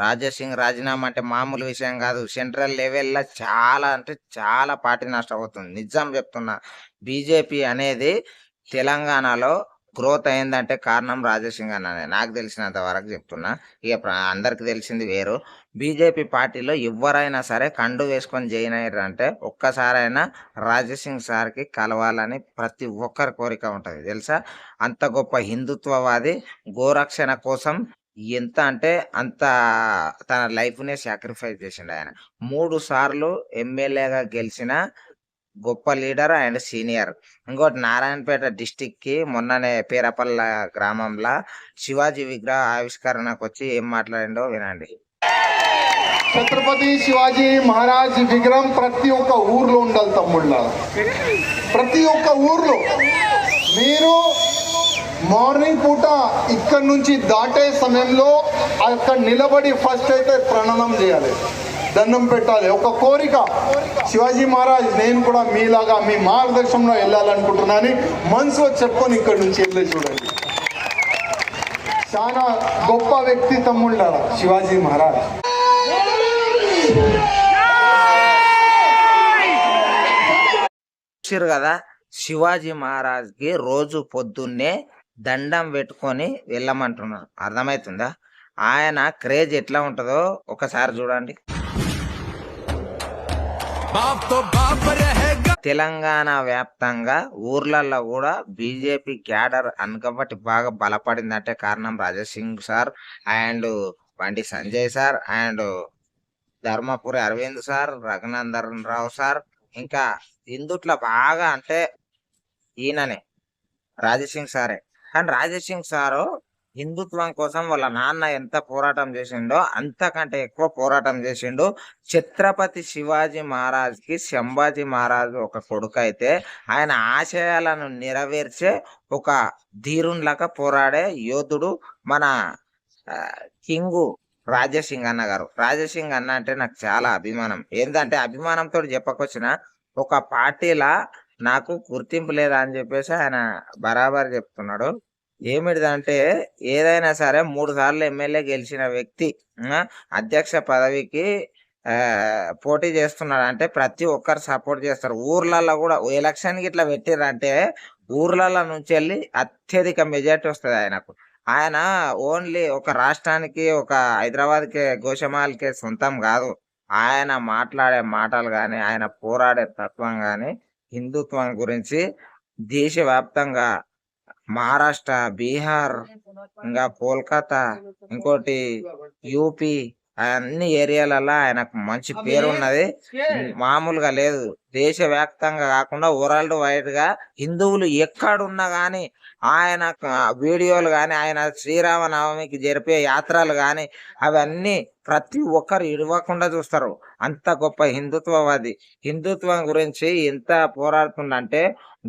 రాజాసింగ్ రాజీనామా అంటే మామూలు విషయం కాదు. సెంట్రల్ లెవెల్లో చాలా అంటే చాలా పార్టీ నష్టం అవుతుంది. నిజం చెప్తున్నా బీజేపీ అనేది తెలంగాణలో గ్రోత్ అయిందంటే కారణం రాజాసింగ్ అన్ననే. నాకు తెలిసినంత వరకు చెప్తున్నా. ఇక అందరికి తెలిసింది వేరు. బీజేపీ పార్టీలో ఎవరైనా సరే కండు వేసుకొని జాయిన్ అయ్యారంటే ఒక్కసారైనా సింగ్ సార్కి కలవాలని ప్రతి ఒక్కరి కోరిక ఉంటుంది. తెలుసా? అంత గొప్ప హిందుత్వవాది గోరక్షణ కోసం ఎంత అంటే అంత తన లైఫ్నే సాక్రిఫైస్ చేసిండు ఆయన. మూడు సార్లు ఎమ్మెల్యేగా గెలిచిన గొప్ప లీడర్ అండ్ సీనియర్. ఇంకోటి నారాయణపేట డిస్టిక్కి మొన్ననే పేరపల్ల గ్రామంలో శివాజీ విగ్రహ ఆవిష్కరణకు వచ్చి ఏం మాట్లాడిండో వినండి. ఛత్రపతి శివాజీ మహారాజ్ విగ్రహం ప్రతి ఒక్క ఊర్లో ఉండాలి తమ్ముళ్ళ. ప్రతి ఒక్క ఊర్లో. మీరు మార్నింగ్ పూట ఇక్కడ నుంచి దాటే సమయంలో అక్కడ నిలబడి ఫస్ట్ అయితే ప్రణనం చేయాలి. దండం పెట్టాలి. ఒక కోరిక. శివాజీ మహారాజ్ నేను కూడా మీలాగా మీ మార్గదర్శనంలో వెళ్ళాలనుకుంటున్నాను మనసులో చెప్పుకొని ఇక్కడ నుంచి వెళ్ళి చూడండి. చాలా గొప్ప వ్యక్తి తమ్ముళ్ళ శివాజీ మహారాజ్. చూసారు కదా శివాజీ మహారాజ్కి రోజు పొద్దున్నే దండం పెట్టుకొని వెళ్ళమంటున్నాడు. అర్థమవుతుందా ఆయన క్రేజ్ ఎట్లా ఉంటుందో ఒకసారి చూడండి. తెలంగాణ వ్యాప్తంగా ఊర్లలో కూడా బీజేపీ క్యాడర్ అనుకబట్టి బాగా బలపడిందంటే కారణం Rajesh Singh sir and Bandi Sanjay sir and Dharmapuri Arvind sir Raghunandan Rao sir. ఇంకా ఇందుట్లో బాగా అంటే ఈయననే రాజసింగ్ సారే. కానీ సింగ్ సారు హిందుత్వం కోసం వాళ్ళ నాన్న ఎంత పోరాటం చేసిండో అంతకంటే ఎక్కువ పోరాటం చేసిండు. ఛత్రపతి శివాజీ మహారాజ్కి శంభాజీ మహారాజ్ ఒక కొడుకు అయితే ఆయన ఆశయాలను నెరవేర్చే ఒక ధీరునిలాగా పోరాడే యోధుడు మన కింగు రాజసింగ్ అన్న గారు. రాజసింగ్ అన్న అంటే నాకు చాలా అభిమానం. ఏంటంటే అభిమానంతో చెప్పకొచ్చిన ఒక పార్టీలా నాకు గుర్తింపు లేదా అని చెప్పేసి ఆయన బరాబర్ చెప్తున్నాడు. ఏమిటిదంటే ఏదైనా సరే మూడు సార్లు ఎమ్మెల్యే గెలిచిన వ్యక్తి అధ్యక్ష పదవికి పోటీ చేస్తున్నాడు. అంటే ప్రతి ఒక్కరు సపోర్ట్ చేస్తారు. ఊర్లలో కూడా ఎలక్షన్కి ఇట్లా పెట్టారంటే ఊర్లలో నుంచి వెళ్ళి అత్యధిక మెజార్టీ వస్తుంది ఆయనకు. ఆయన ఓన్లీ ఒక రాష్ట్రానికి ఒక హైదరాబాద్కి గోషమాల్కి సొంతం కాదు. ఆయన మాట్లాడే మాటలు కానీ ఆయన పోరాడే తత్వం కానీ హిందుత్వం గురించి దేశవ్యాప్తంగా మహారాష్ట్ర బీహార్ ఇంకా కోల్కతా ఇంకోటి యూపీ అన్ని ఏరియాలలో ఆయనకు మంచి పేరు ఉన్నది మామూలుగా లేదు. దేశవ్యాప్తంగా కాకుండా వరల్డ్ వైడ్గా హిందువులు ఎక్కడున్నా కానీ ఆయన వీడియోలు కానీ ఆయన శ్రీరామనవమికి జరిపే యాత్రలు కానీ అవన్నీ ప్రతి ఒక్కరు ఇడవకుండా చూస్తారు. అంత గొప్ప హిందుత్వవాది హిందుత్వం గురించి ఎంత పోరాడుతుందంటే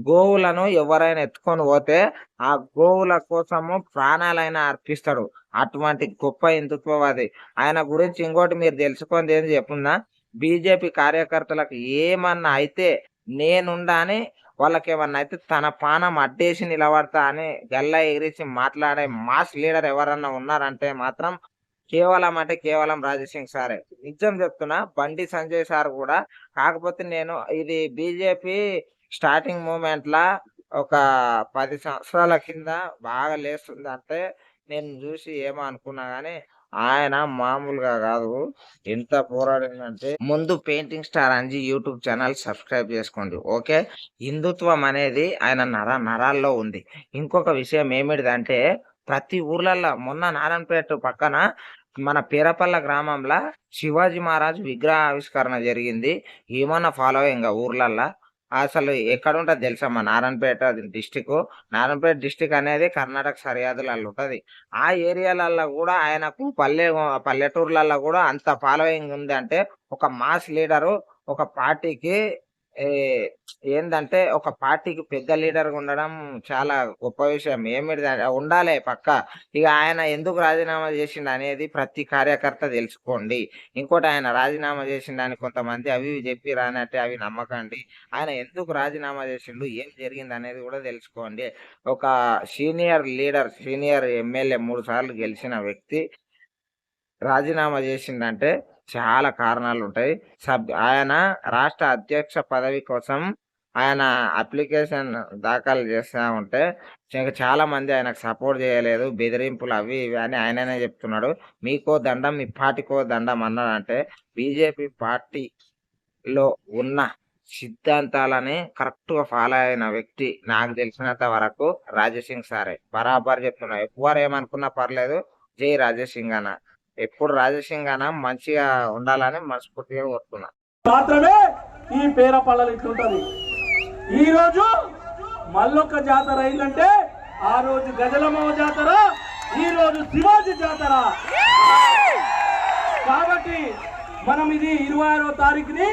గోవులను ఎవరైనా ఎత్తుకొని పోతే ఆ గోవుల కోసము ప్రాణాలైనా అర్పిస్తాడు. అటువంటి గొప్ప హిందుత్వవాది ఆయన గురించి ఇంకోటి మీరు తెలుసుకోండి ఏం చెప్పుందా? బీజేపీ కార్యకర్తలకు ఏమన్నా అయితే నేనుండని అని వాళ్ళకి ఏమన్నా అయితే తన పానం అడ్డేసి నిలబడతా అని గల్లా ఎగిరించి మాట్లాడే మాస్ లీడర్ ఎవరన్నా ఉన్నారంటే మాత్రం కేవలం అంటే కేవలం రాజసింగ్ సారే. నిజం చెప్తున్నా బండి సంజయ్ సార్ కూడా కాకపోతే నేను ఇది బీజేపీ స్టార్టింగ్ మూమెంట్లా ఒక పది సంవత్సరాల కింద బాగా లేస్తుంది అంటే నేను చూసి ఏమో అనుకున్నా కానీ ఆయన మామూలుగా కాదు. ఎంత పోరాడిందంటే ముందు painting star Anji YouTube channel subscribe చేసుకోండి ఓకే? హిందుత్వం అనేది ఆయన నర నరాల్లో ఉంది. ఇంకొక విషయం ఏమిటిదంటే ప్రతి ఊర్లలో మొన్న నారాయణపేట పక్కన మన పేరపల్ల గ్రామంలో శివాజీ మహారాజ్ విగ్రహ ఆవిష్కరణ జరిగింది. ఏమన్నా ఫాలోయింగ్ ఊర్లల్లో? అసలు ఎక్కడ ఉంటుంది తెలుసా మా నారాయణపేట డిస్టిక్ నారాయణపేట డిస్టిక్ అనేది కర్ణాటక సరిహద్దులలో ఉంటుంది. ఆ ఏరియాలలో కూడా ఆయనకు పల్లె పల్లెటూర్లలో కూడా అంత ఫాలోయింగ్ ఉంది అంటే ఒక మాస్ లీడరు ఒక పార్టీకి ఏ, ఏందంటే ఒక పార్టీకి పెద్ద లీడర్గా ఉండడం చాలా గొప్ప విషయం. ఏమిటి ఉండాలి పక్క. ఇక ఆయన ఎందుకు రాజీనామా చేసిండు అనేది ప్రతి కార్యకర్త తెలుసుకోండి. ఇంకోటి ఆయన రాజీనామా చేసిండని కొంతమంది అవి ఇవి చెప్పి రానట్టే అవి నమ్మకండి. ఆయన ఎందుకు రాజీనామా చేసిండు ఏం జరిగింది అనేది కూడా తెలుసుకోండి. ఒక సీనియర్ లీడర్ సీనియర్ ఎమ్మెల్యే మూడు సార్లు గెలిచిన వ్యక్తి రాజీనామా చేసిండంటే చాలా కారణాలు ఉంటాయి సబ్ ఆయన రాష్ట్ర అధ్యక్ష పదవి కోసం ఆయన అప్లికేషన్ దాఖలు చేస్తా ఉంటే ఇంకా చాలామంది ఆయనకు సపోర్ట్ చేయలేదు. బెదిరింపులు అవి ఇవి అని ఆయననే చెప్తున్నాడు. మీకో దండం మీ పార్టీకో దండం అన్నాడంటే బీజేపీ పార్టీలో ఉన్న సిద్ధాంతాలని కరెక్ట్గా ఫాలో అయిన వ్యక్తి నాకు తెలిసినంత వరకు రాజసింగ్ సారే. బరాబర్ చెప్తున్నా. ఎక్కువ ఏమనుకున్నా పర్లేదు. జై రాజసింగ్ అన్న. ఎప్పుడు రాజసింగ్ అన్న మంచిగా ఉండాలని మనస్ఫూర్తిగా కోరుతున్నా. మాత్రమే ఈ పేర పళ్ళలు ఇట్లుంటది. ఈ రోజు మల్లొక్క జాతర అయిందంటే ఆ రోజు గజలమ్మ జాతర ఈ రోజు శివాజీ జాతర. కాబట్టి మనం ఇది ఇరవై ఆరో తారీఖుని